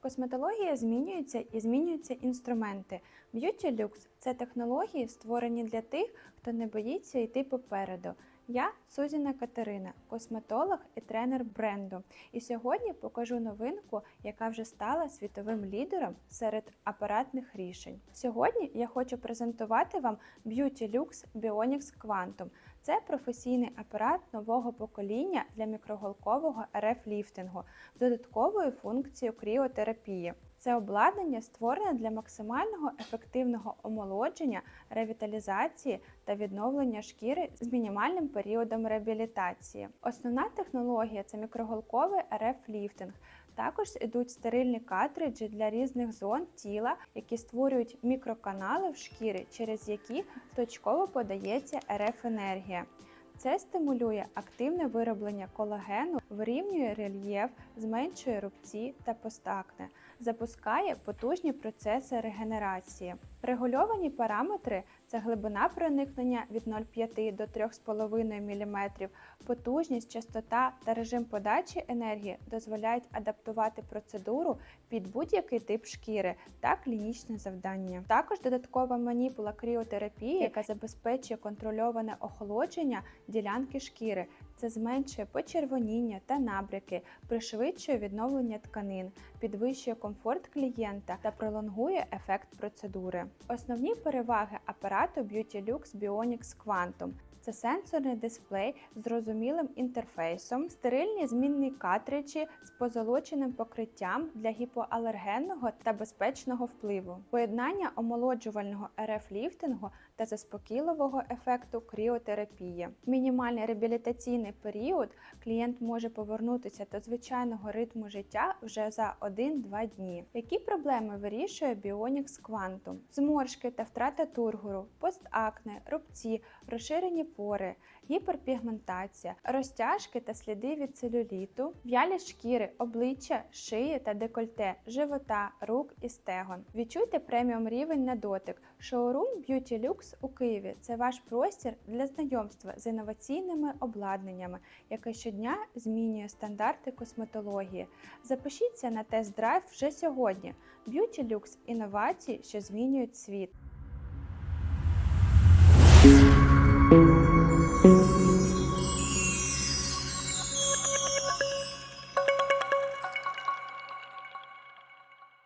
Косметологія змінюється і змінюються інструменти. Beauty Lux – це технології, створені для тих, хто не боїться йти попереду. Я Сузіна Катерина, косметолог і тренер бренду. І сьогодні покажу новинку, яка вже стала світовим лідером серед апаратних рішень. Сьогодні я хочу презентувати вам Beauty Lux Bionics Quantum. Це професійний апарат нового покоління для мікроголкового РФ-ліфтингу з додатковою функцією кріотерапії. Це обладнання створене для максимального ефективного омолодження, ревіталізації та відновлення шкіри з мінімальним періодом реабілітації. Основна технологія це мікроголковий РФ-ліфтинг. Також йдуть стерильні картриджі для різних зон тіла, які створюють мікроканали в шкірі, через які точково подається РФ-енергія. Це стимулює активне вироблення колагену, вирівнює рельєф, зменшує рубці та постакне, запускає потужні процеси регенерації. Регульовані параметри це глибина проникнення від 0,5 до 3,5 мм, потужність, частота та режим подачі енергії дозволяють адаптувати процедуру під будь-який тип шкіри та клінічне завдання. Також додаткова маніпула кріотерапії, яка забезпечує контрольоване охолодження ділянки шкіри. Це зменшує почервоніння та набряки, пришвидшує відновлення тканин, підвищує комфорт клієнта та пролонгує ефект процедури. Основні переваги апарату Beauty Lux Bionics Quantum це сенсорний дисплей з зрозумілим інтерфейсом, стерильні змінні картриджі з позолоченим покриттям для гіпоалергенного та безпечного впливу, поєднання омолоджувального РФ-ліфтингу та заспокійливого ефекту кріотерапії. Мінімальний реабілітаційний період клієнт може повернутися до звичайного ритму життя вже за 1-2 дні. Які проблеми вирішує Bionics Quantum? Зморшки та втрата тургору, постакне, рубці, розширені пори, гіперпігментація, розтяжки та сліди від целюліту, в'ялі шкіри, обличчя, шиї та декольте, живота, рук і стегон. Відчуйте преміум рівень на дотик. Шоурум Beauty Lux у Києві це ваш простір для знайомства з інноваційними обладнаннями, яке щодня змінює стандарти косметології. Запишіться на тест-драйв вже сьогодні. Beauty Lux – інновації, що змінюють світ.